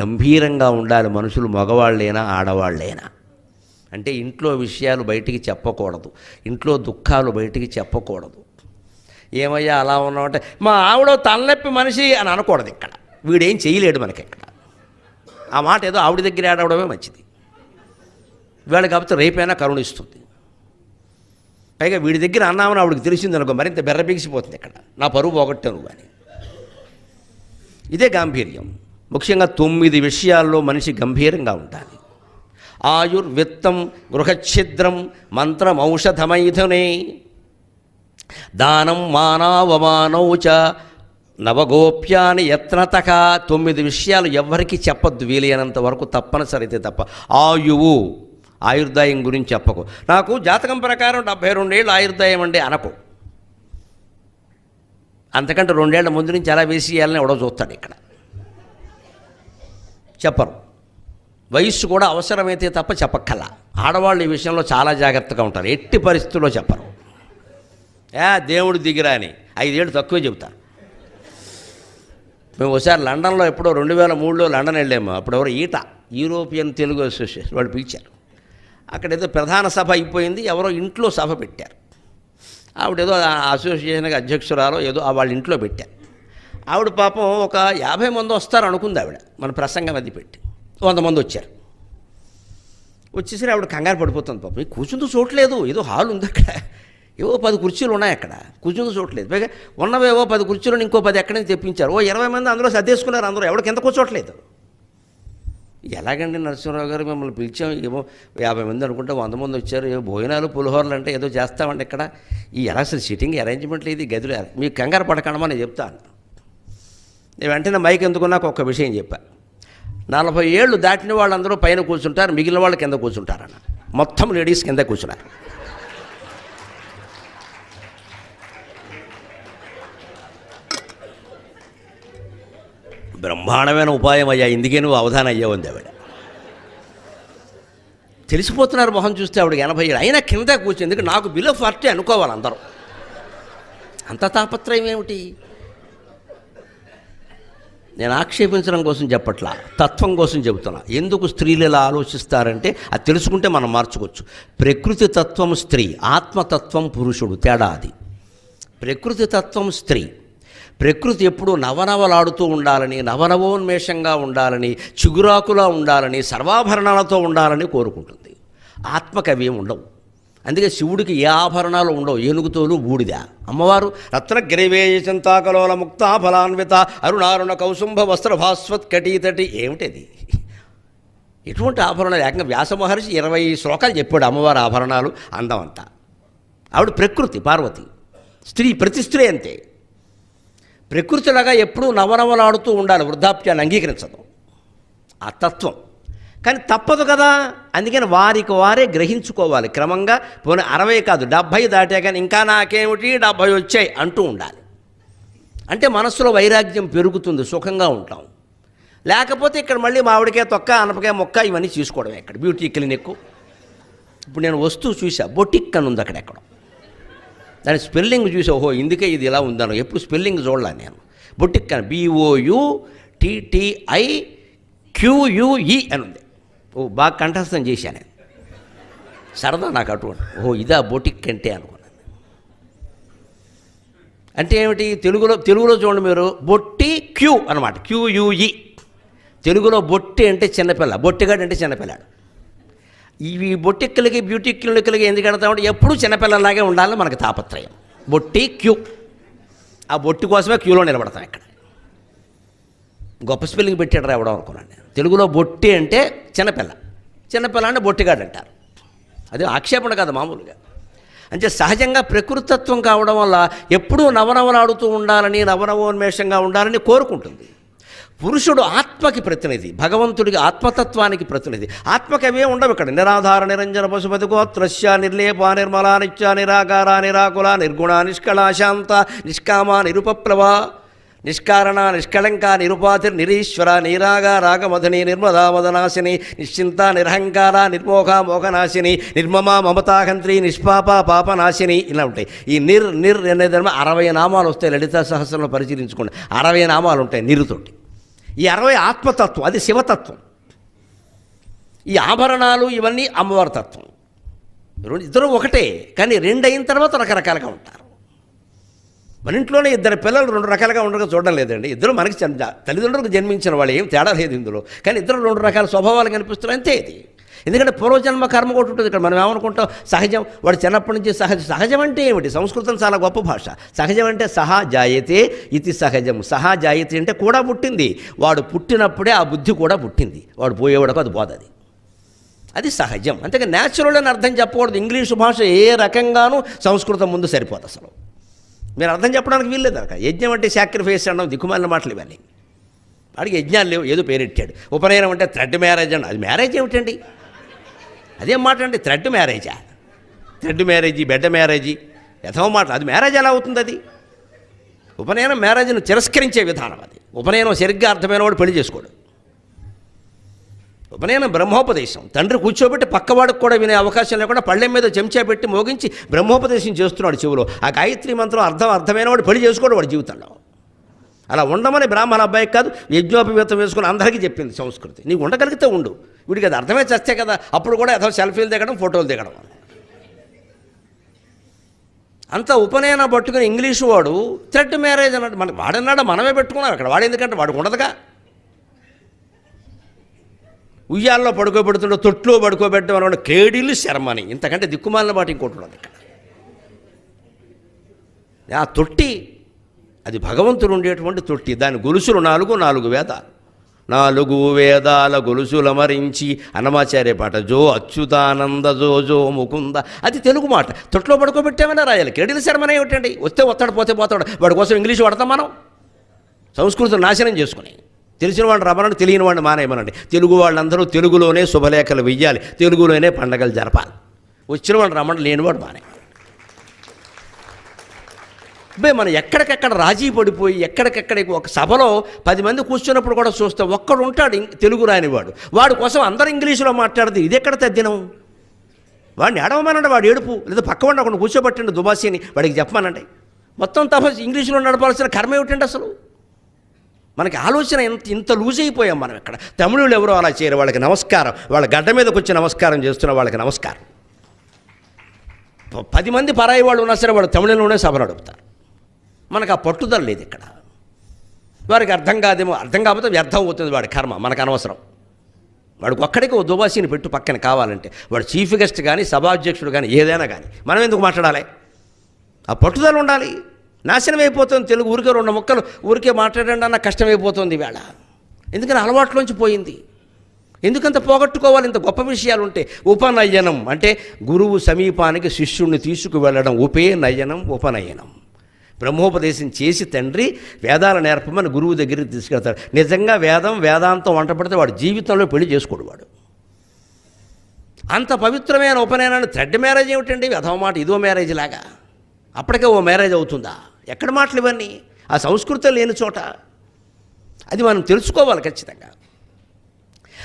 గంభీరంగా ఉండాలి మనుషులు మగవాళ్ళైనా ఆడవాళ్ళైనా. అంటే ఇంట్లో విషయాలు బయటికి చెప్పకూడదు. ఇంట్లో దుఃఖాలు బయటికి చెప్పకూడదు. ఏమయ్యా అలా ఉన్నామంటే మా ఆవిడ తలనొప్పి మనిషి అని అనకూడదు ఇక్కడ. వీడేం చేయలేడు మనకి ఇక్కడ ఆ మాట ఏదో ఆవిడ దగ్గర ఆడవడమే మంచిది. వీళ్ళ కాకపోతే రేపైనా కరుణిస్తుంది. పైగా వీడి దగ్గర అన్నామని ఆవిడకి తెలిసింది అనుకో మరింత బెర్రబీగిసిపోతుంది ఇక్కడ. నా పరువు పోగొట్టాను కానీ ఇదే గాంభీర్యం. ముఖ్యంగా తొమ్మిది విషయాల్లో మనిషి గంభీరంగా ఉండాలి ఆయుర్విత్తం గృహఛిద్రం మంత్రం ఔషధమైథునే. దానం మానావమానౌ చ నవగోప్యాన్ని యత్నతక తొమ్మిది విషయాలు ఎవ్వరికీ చెప్పద్దు వీలైనంత వరకు తప్పనిసరి తప్ప. ఆయువు ఆయుర్దాయం గురించి చెప్పకు. నాకు జాతకం ప్రకారం డెబ్భై రెండేళ్ళు ఆయుర్దాయం అండి అనకు. అంతకంటే రెండేళ్ళ ముందు నుంచి ఎలా వేసేయాలని ఎవడో చూస్తాడు ఇక్కడ. చెప్పరు. వయస్సు కూడా అవసరమైతే తప్ప చెప్పక్కల ఆడవాళ్ళు ఈ విషయంలో చాలా జాగ్రత్తగా ఉంటారు. ఎట్టి పరిస్థితుల్లో చెప్పరు. ఏ దేవుడు దిగిరా అని ఐదేళ్ళు తక్కువే చెబుతారు మేము ఒకసారి లండన్లో ఎప్పుడో రెండు వేల మూడులో లండన్ వెళ్ళాము. అప్పుడు ఎవరు ఈట యూరోపియన్ తెలుగు అసోసియేషన్ వాళ్ళు పిలిచారు. అక్కడ ఏదో ప్రధాన సభ అయిపోయింది. ఎవరో ఇంట్లో సభ పెట్టారు. ఆవిడ ఏదో అసోసియేషన్కి అధ్యక్షురాలో ఏదో ఆ వాళ్ళ ఇంట్లో పెట్టారు. ఆవిడ పాపం ఒక యాభై మంది వస్తారు అనుకుంది ఆవిడ. మన ప్రసంగం అది పెట్టి. వంద మంది వచ్చారు. వచ్చేసరి ఆవిడ కంగారు పడిపోతుంది పాపం. ఈ చూడలేదు ఏదో హాల్ ఉంది అక్కడ. ఏవో పది కుర్చీలు ఉన్నాయి అక్కడ. కూర్చుందో చూడలేదు పైగా ఉన్నవేవో పది కుర్చీలు ఇంకో పది ఎక్కడి నుంచి తెప్పించారు. ఓ ఇరవై మంది అందులో సర్దేసుకున్నారు అందరూ. ఎవరికి ఎంత కూర్చోట్లేదు ఎలాగండి నరసింహరావు గారు మిమ్మల్ని పిలిచాం. ఏమో యాభై మంది అనుకుంటే వంద మంది వచ్చారు. ఏవో భోజనాలు పులిహోరలు అంటే ఏదో చేస్తామండి ఇక్కడ. ఈ ఎలా అసలు సిట్టింగ్ అరేంజ్మెంట్ లేదు ఈ గదిలో మీకు కంగారు పడకండమా నేను చెప్తాను. నేను వెంటనే మైక్ ఎందుకు నాకు ఒక విషయం చెప్పా. నలభై ఏళ్ళు దాటిన వాళ్ళందరూ పైన కూర్చుంటారు మిగిలిన వాళ్ళు కింద కూర్చుంటారన్న మొత్తం లేడీస్ కింద కూర్చున్నారు. బ్రహ్మాండమైన ఉపాయం అయ్యా ఇందుకే నువ్వు అవధానం అయ్యావు అంది ఆవిడ. తెలిసిపోతున్నారు మొహం చూస్తే ఆవిడకి ఎనభై ఏడు అయినా కింద కూర్చుంది ఎందుకంటే నాకు బిలో ఫార్టీ అనుకోవాలి అందరూ. అంత తాపత్రయం ఏమిటి? నేను ఆక్షేపించడం కోసం చెప్పట్లా తత్వం కోసం చెబుతున్నా. ఎందుకు స్త్రీలు ఇలా ఆలోచిస్తారంటే అది తెలుసుకుంటే మనం మార్చుకోవచ్చు. ప్రకృతి తత్వం స్త్రీ ఆత్మతత్వం పురుషుడు తేడా అది. ప్రకృతి తత్వం స్త్రీ. ప్రకృతి ఎప్పుడూ నవనవలాడుతూ ఉండాలని నవనవోన్మేషంగా ఉండాలని చిగురాకులా ఉండాలని సర్వాభరణాలతో ఉండాలని కోరుకుంటుంది. ఆత్మకవి ఉండవు. అందుకే శివుడికి ఏ ఆభరణాలు ఉండవు? ఏనుగుతోలు బూడిద. అమ్మవారు రత్నగ్రైవేయ చింతాకలోల ముక్తా ఫలాన్విత అరుణారుణ కౌసుంభ వస్త్ర భాస్వత్ కటీతటి. ఏమిటది? ఎటువంటి ఆభరణాలు? ఏకంగా వ్యాస మహర్షి ఇరవై శ్లోకాలు చెప్పాడు అమ్మవారి ఆభరణాలు అందమంతా. ఆవిడ ప్రకృతి పార్వతి. స్త్రీ ప్రతి స్త్రీ అంతే. ప్రకృతిలాగా ఎప్పుడూ నవనవలాడుతూ ఉండాలి వృద్ధాప్యాన్ని అంగీకరించదు. ఆ తత్వం. కానీ తప్పదు కదా. అందుకని వారికి వారే గ్రహించుకోవాలి. క్రమంగా పోనీ అరవై కాదు డెబ్భై దాటే కానీ ఇంకా నాకేమిటి? డెబ్భై వచ్చాయి అంటూ ఉండాలి. అంటే మనస్సులో వైరాగ్యం పెరుగుతుంది సుఖంగా ఉంటాం. లేకపోతే ఇక్కడ మళ్ళీ మామిడికాయ తొక్క అనపకాయ మొక్క ఇవన్నీ చూసుకోవడం ఇక్కడ బ్యూటీ క్లినిక్. ఇప్పుడు నేను వస్తువు చూసా బొటిక్ అని ఉంది అక్కడ ఎక్కడ. దాని స్పెల్లింగ్ చూసా ఓహో ఇందుకే ఇది ఇలా ఉందను. ఎప్పుడు స్పెల్లింగ్ చూడలే నేను. బొటిక్ అని బీఓయు టీటీఐ క్యూయుఈ అని ఉంది. ఓ బాగా కంఠస్థం చేశాను నేను. సరదా నాకు అటువంటి ఓ ఇదా బొటిక్ అంటే అనుకున్నాను. అంటే ఏమిటి? తెలుగులో తెలుగులో చూడండి మీరు బొట్టి క్యూ అనమాట క్యూయుఈ తెలుగులో బొట్టి అంటే చిన్నపిల్ల బొట్టిగాడు అంటే చిన్నపిల్లాడు. ఇవి బొట్టిక్కలకి బ్యూటీ క్లినిక్లకి ఎందుకు వెళ్తామంటే ఎప్పుడూ చిన్నపిల్లలాగే ఉండాలని మనకు తాపత్రయం. బొట్టి క్యూ. ఆ బొట్టి కోసమే క్యూలో నిలబడతాం ఇక్కడ. గొప్ప స్పెల్లింగ్ పెట్టాడు రావడం అనుకున్నాను నేను. తెలుగులో బొట్టి అంటే చిన్నపిల్ల. చిన్నపిల్ల అంటే బొట్టిగాడు అంటారు. అది ఆక్షేపణ కాదు మామూలుగా. అంటే సహజంగా ప్రకృతత్వం కావడం వల్ల ఎప్పుడూ నవనవలాడుతూ ఉండాలని నవనవోన్మేషంగా ఉండాలని కోరుకుంటుంది. పురుషుడు ఆత్మకి ప్రతినిధి భగవంతుడికి ఆత్మతత్వానికి ప్రతినిధి. ఆత్మకి అవే ఉండవు ఇక్కడ. నిరాధార నిరంజన పశుపతి గోత్రస్య నిర్లేప నిర్మలా నిత్య నిరాకార నిరాకుల నిర్గుణ నిష్కళ శాంత నిష్కామ నిరుపప్లవ. నిష్కారణ నిష్కళంక నిరుపాతిర్ నిరీశ్వర నీరాగ రాగమధుని నిర్మదా మదనాశిని నిశ్చింత నిర్హంకార నిర్మోహ మోహనాశిని నిర్మమ మమతాహంత్రి నిష్పాప పాపనాశిని ఇలా ఉంటాయి. ఈ నిర్ నిర్ అనేది అరవై నామాలు వస్తాయి లలితా సహస్రంలో పరిశీలించుకోండి. అరవై నామాలు ఉంటాయి నిరుతోటి. ఈ అరవై ఆత్మతత్వం అది శివతత్వం. ఈ ఆభరణాలు ఇవన్నీ అమ్మవారి తత్వం. ఇద్దరు ఒకటే కానీ రెండు అయిన తర్వాత రకరకాలుగా ఉంటారు. మన ఇంట్లోనే ఇద్దరు పిల్లలు రెండు రకాలుగా ఉండగా చూడడం లేదండి. ఇద్దరు మనకి తల్లిదండ్రులకు జన్మించిన వాళ్ళు ఏం తేడా లేదు ఇందులో. కానీ ఇద్దరు రెండు రకాల స్వభావాలు కనిపిస్తున్నాయి అంతే ఇది. ఎందుకంటే పూర్వజన్మ కర్మ కూడా ఉంటుంది ఇక్కడ. మనం ఏమనుకుంటాం? సహజం వాడు చిన్నప్పటి నుంచి సహజ సహజం అంటే ఏమిటి? సంస్కృతం చాలా గొప్ప భాష. సహజం అంటే సహా జాయతే ఇది సహజం సహా జాయతే అంటే కూడా పుట్టింది. వాడు పుట్టినప్పుడే ఆ బుద్ధి కూడా పుట్టింది. వాడు పోయేవాడకు అది పోదది అది. సహజం. అంతేగా న్యాచురల్ అని అర్థం చెప్పకూడదు. ఇంగ్లీషు భాష ఏ రకంగానూ సంస్కృతం ముందు సరిపోదు అసలు. మీరు అర్థం చెప్పడానికి వీల్లేదు అక్కడ యజ్ఞం అంటే సాక్రిఫైస్ అనడం దిక్కుమాలిన మాటలు ఇవన్నీ. వాడికి యజ్ఞాలు లేవు ఏదో పేరెట్టాడు ఉపనయనం అంటే థ్రెడ్ మ్యారేజ్ అండి అది మ్యారేజ్ ఏమిటండి? అదేం మాట అండి? థ్రెడ్ మ్యారేజా థ్రెడ్ మ్యారేజీ బెడ్ మ్యారేజీ యథవ మాట. అది మ్యారేజ్ ఎలా అవుతుంది అది? ఉపనయనం మ్యారేజ్ను తిరస్కరించే విధానం అది. ఉపనయనం సరిగ్గా అర్థమైన వాడు పెళ్ళి చేసుకోడు. ఉపనయనం బ్రహ్మోపదేశం. తండ్రి కూర్చోబెట్టి పక్కవాడికి కూడా వినే అవకాశం లేకుండా పళ్ళెం మీద చెంచా పెట్టి మోగించి బ్రహ్మోపదేశం చేస్తున్నాడు చెవులో. ఆ గాయత్రి మంత్రం అర్థం అర్థమైన వాడు పెళ్ళి చేసుకోడు వాడి జీవితంలో. అలా ఉండమని బ్రాహ్మణ అబ్బాయికి కాదు యజ్ఞోపవేతం వేసుకుని అందరికీ చెప్పింది సంస్కృతి. నీకు ఉండగలిగితే ఉండు. వీడికి అది అర్థమే చస్తే కదా అప్పుడు కూడా ఏదో సెల్ఫీలు దిగడం ఫోటోలు దిగడం. అంత ఉపనయనం పట్టుకుని ఇంగ్లీషు వాడు థ్రెడ్ మ్యారేజ్ అన్నట్టు మన వాడన్నాడు మనమే పెట్టుకున్నాం అక్కడ. వాడు ఎందుకంటే వాడికి ఉండదుగా. ఉయ్యాల్లో పడుకోబెడుతుండో తొట్లో పడుకోబెట్టడం అనమాట కేడీలు శర్మని. ఇంతకంటే దిక్కుమాలిన మాట ఇంకోటి ఉండదు ఇక్కడ. ఆ తొట్టి అది భగవంతుడు ఉండేటువంటి తొట్టి. దాని గొలుసులు నాలుగు నాలుగు వేదాలు. నాలుగు వేదాల గొలుసుల మరించి అన్నమాచార్య పాట జో అచ్యుతానంద జో జో ముకుంద. అది తెలుగు మాట. తొట్లో పడుకోబెట్టామని రాయాలి. కేడీల శర్మనే ఏమిటండి? వస్తే వస్తాడు పోతే పోతాడు. వాడి కోసం ఇంగ్లీష్ వాడతాం మనం. సంస్కృతం నాశనం చేసుకుని. తెలిసిన వాడిని రమ్మనండి తెలియని వాడిని మానేయమనండి. తెలుగు వాళ్ళందరూ తెలుగులోనే శుభలేఖలు వెయ్యాలి తెలుగులోనే పండగలు జరపాలి. వచ్చిన వాడిని రమ్మని లేనివాడు మానే. బే మనం ఎక్కడికెక్కడ రాజీ పడిపోయి ఎక్కడికెక్కడ ఒక సభలో పది మంది కూర్చున్నప్పుడు కూడా చూస్తే ఒక్కడు ఉంటాడు ఇం- తెలుగు రానివాడు. వాడి కోసం అందరు ఇంగ్లీషులో మాట్లాడితే ఇది ఎక్కడ తద్దినం? వాడిని ఏడవమనండి వాడు ఏడుపు. లేదా పక్క వాడిని ఒకటి కూర్చోబెట్టండి దుబాసీని వాడికి చెప్పమనండి. మొత్తం తప ఇంగ్లీషులో నడపాల్సిన కర్మ ఏమిటండి అసలు? మనకి ఆలోచన ఇంత ఇంత లూజ్ అయిపోయాం మనం ఇక్కడ. తమిళులు ఎవరో అలా చేయరు. వాళ్ళకి నమస్కారం. వాళ్ళ గడ్డ మీదకి వచ్చి నమస్కారం చేస్తున్న వాళ్ళకి నమస్కారం. పది మంది పరాయి వాళ్ళు ఉన్నా సరే వాళ్ళు తమిళంలోనే సభ నడుపుతారు. మనకు ఆ పట్టుదల లేదు ఇక్కడ. వారికి అర్థం కాదేమో అర్థం కాకపోతే వ్యర్థం అవుతుంది వాడి కర్మ. మనకు అనవసరం. వాడికి ఒక్కడికి ఓ దుబాసీని పెట్టు పక్కన కావాలంటే. వాడు చీఫ్ గెస్ట్ కానీ సభాధ్యక్షుడు కానీ ఏదైనా కానీ. మనం ఎందుకు మాట్లాడాలి? ఆ పట్టుదల ఉండాలి. నాశనం అయిపోతుంది తెలుగు ఊరికే రెండు ముక్కలు ఊరికే మాట్లాడండి అన్న కష్టమైపోతుంది వేళ ఎందుకని అలవాట్లోంచి పోయింది. ఎందుకంత పోగొట్టుకోవాలి? ఇంత గొప్ప విషయాలు ఉంటే ఉపనయనం. అంటే గురువు సమీపానికి శిష్యుణ్ణి తీసుకువెళ్ళడం ఉపే నయనం ఉపనయనం. బ్రహ్మోపదేశం చేసి తండ్రి వేదాలు నేర్పమని గురువు దగ్గరికి తీసుకెళ్తాడు. నిజంగా వేదం వేదాంతం వంట పడితే వాడు జీవితంలో పెళ్ళి చేసుకోడు వాడు. అంత పవిత్రమైన ఉపనయనాన్ని థర్డ్ మ్యారేజ్ ఏమిటండి? అదో మాట ఇదో మ్యారేజ్ లాగా. అప్పటికే ఓ మ్యారేజ్ అవుతుందా? ఎక్కడ మాటలు ఇవన్నీ? ఆ సంస్కృతం లేని చోట. అది మనం తెలుసుకోవాలి ఖచ్చితంగా.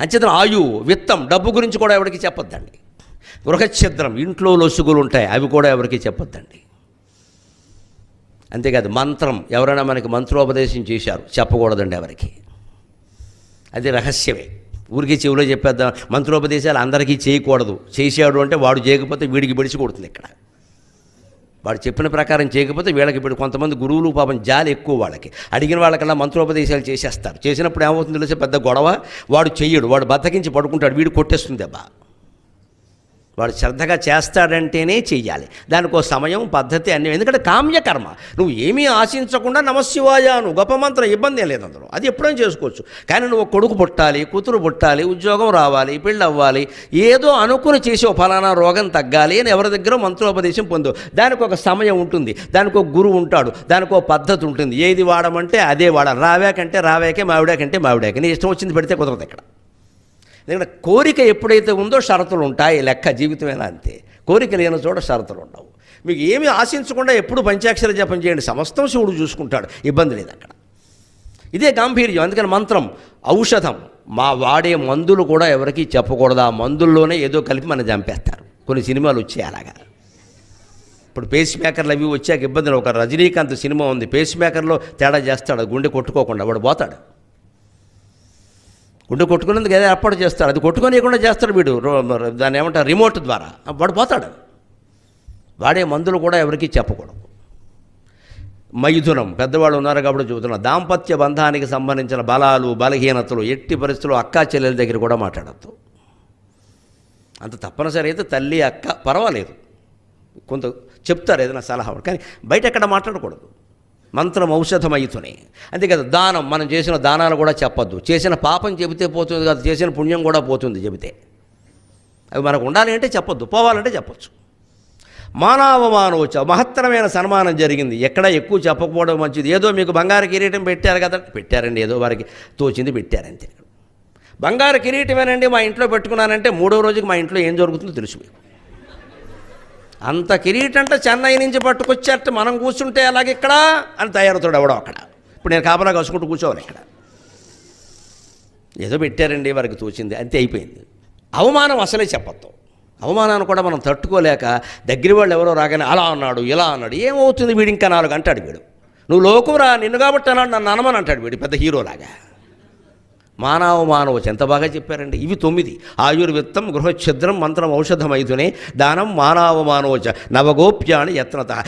అంచేత ఆయు విత్తం డబ్బు గురించి కూడా ఎవరికి చెప్పొద్దండి. గృహఛిద్రం ఇంట్లో లొసుగులు ఉంటాయి అవి కూడా ఎవరికి చెప్పొద్దండి. అంతేకాదు మంత్రం ఎవరైనా మనకి మంత్రోపదేశం చేశారు చెప్పకూడదండి ఎవరికి. అది రహస్యమే. ఊరికి చెవిలో చెప్పేద్దాం మంత్రోపదేశాలు అందరికీ చేయకూడదు. చేశాడు అంటే వాడు చేయకపోతే వీడికి బిడిచి కొడుతుంది ఇక్కడ. వాడు చెప్పిన ప్రకారం చేయకపోతే వీళ్ళకి ఇప్పుడు కొంతమంది గురువులు పాపం జాలి ఎక్కువ వాళ్ళకి. అడిగిన వాళ్ళకల్లా మంత్రోపదేశాలు చేసేస్తారు. చేసినప్పుడు ఏమవుతుంది తెలిసే? పెద్ద గొడవ. వాడు చెయ్యడు. వాడు బద్దకించి పడుకుంటాడు. వీడు కొట్టేస్తుంది దెబ్బ వాడు శ్రద్ధగా చేస్తాడంటేనే చెయ్యాలి. దానికి ఒక సమయం పద్ధతి అన్ని. ఎందుకంటే కామ్యకర్మ. నువ్వు ఏమీ ఆశించకుండా నమశివాయ నువ్వు గొప్ప మంత్రం ఇబ్బంది ఏం లేదు అందులో. అది ఎప్పుడైనా చేసుకోవచ్చు. కానీ నువ్వు కొడుకు పుట్టాలి కూతురు పుట్టాలి ఉద్యోగం రావాలి పెళ్ళి అవ్వాలి ఏదో అనుకుని చేసి ఓ ఫలానా రోగం తగ్గాలి అని ఎవరి దగ్గర మంత్రోపదేశం పొందు. దానికి ఒక సమయం ఉంటుంది. దానికి ఒక గురువు ఉంటాడు. దానికి ఒక పద్ధతి ఉంటుంది. ఏది వాడమంటే అదే వాడాలి. రావాకంటే రావాకే మావిడాకంటే మావిడాకే. నీ ఇష్టం వచ్చింది పెడితే కుదరదు ఇక్కడ. ఎందుకంటే కోరిక ఎప్పుడైతే ఉందో షరతులు ఉంటాయి లెక్క జీవితమైనా అంతే. కోరిక లేని చోట షరతులు ఉండవు. మీకు ఏమి ఆశించకుండా ఎప్పుడు పంచాక్షర జపం చేయండి. సమస్తం శివుడు చూసుకుంటాడు. ఇబ్బంది లేదు అక్కడ. ఇదే గాంభీర్యం. అందుకని మంత్రం ఔషధం. మా వాడే మందులు కూడా ఎవరికీ చెప్పకూడదు. ఆ మందుల్లోనే ఏదో కలిపి మన చంపేస్తారు. కొన్ని సినిమాలు వచ్చాయి అలాగా. ఇప్పుడు పేస్ మేకర్లు అవి వచ్చాక ఇబ్బందులు ఒక రజనీకాంత్ సినిమా ఉంది. పేస్ మేకర్లో తేడా చేస్తాడు. గుండె కొట్టుకోకుండా వాడు పోతాడు. గుండె కొట్టుకునేందుకు ఏదో ఏర్పాటు చేస్తాడు. అది కొట్టుకోనియకుండా చేస్తాడు వీడు. రో- దాన్ని ఏమంటారు? రిమోట్ ద్వారా. వాడు పోతాడు. వాడే మందులు కూడా ఎవరికీ చెప్పకూడదు. మైథునం. పెద్దవాళ్ళు ఉన్నారు కాబట్టి చూస్తున్నాం. దాంపత్య బంధానికి సంబంధించిన బలాలు బలహీనతలు ఎట్టి పరిస్థితులు అక్కా చెల్లెల దగ్గర కూడా మాట్లాడద్దు. అంత తప్పనిసరి అయితే తల్లి అక్క పర్వాలేదు. కొంత చెప్తారు ఏదైనా సలహా. కానీ బయట ఎక్కడ మాట్లాడకూడదు. మంత్రం ఔషధమైతునే అంతే కదా దానం మనం చేసిన దానాలు కూడా చెప్పొద్దు. చేసిన పాపం చెబితే పోతుంది కదా చేసిన పుణ్యం కూడా పోతుంది చెబితే. అవి మనకు ఉండాలి అంటే చెప్పొద్దు పోవాలంటే చెప్పొచ్చు. మానవమానవచ్చ మహత్తరమైన సన్మానం జరిగింది. ఎక్కడ ఎక్కువ చెప్పకపోవడం మంచిది. ఏదో మీకు బంగారు కిరీటం పెట్టారు కదా పెట్టారండి ఏదో వారికి తోచింది పెట్టారంతే. బంగారు కిరీటమేనండి మా ఇంట్లో పెట్టుకున్నానంటే మూడో రోజుకి మా ఇంట్లో ఏం జరుగుతుందో తెలుసు మీకు. అంత కిరీటంటే చెన్నై నుంచి పట్టుకొచ్చేట మనం కూర్చుంటే అలాగే ఇక్కడ అని తయారవుతాడు ఎవడో అక్కడ. ఇప్పుడు నేను కాపలా కసుకుంటూ కూర్చోవాలి ఇక్కడ. ఏదో పెట్టారండి వారికి తోచింది. అంతే అయిపోయింది. అవమానం అసలే చెప్పొద్దు. అవమానాన్ని కూడా మనం తట్టుకోలేక దగ్గర వాళ్ళు ఎవరో రాగానే అలా అన్నాడు ఇలా అన్నాడు ఏమవుతుంది వీడు ఇంకా నాలుగు అంటాడు వీడు. నువ్వు లోకురా నిన్ను కాబట్టి అన్నాడు నన్ను అనమని అంటాడు వీడు పెద్ద హీరోలాగా. మానవ మానవచ ఎంత బాగా చెప్పారండి? ఇవి తొమ్మిది. ఆయుర్విత్తం గృహఛిద్రం మంత్రం ఔషధమైతునే దానం మానవ మానవచ. నవగోప్యాని యత్నత.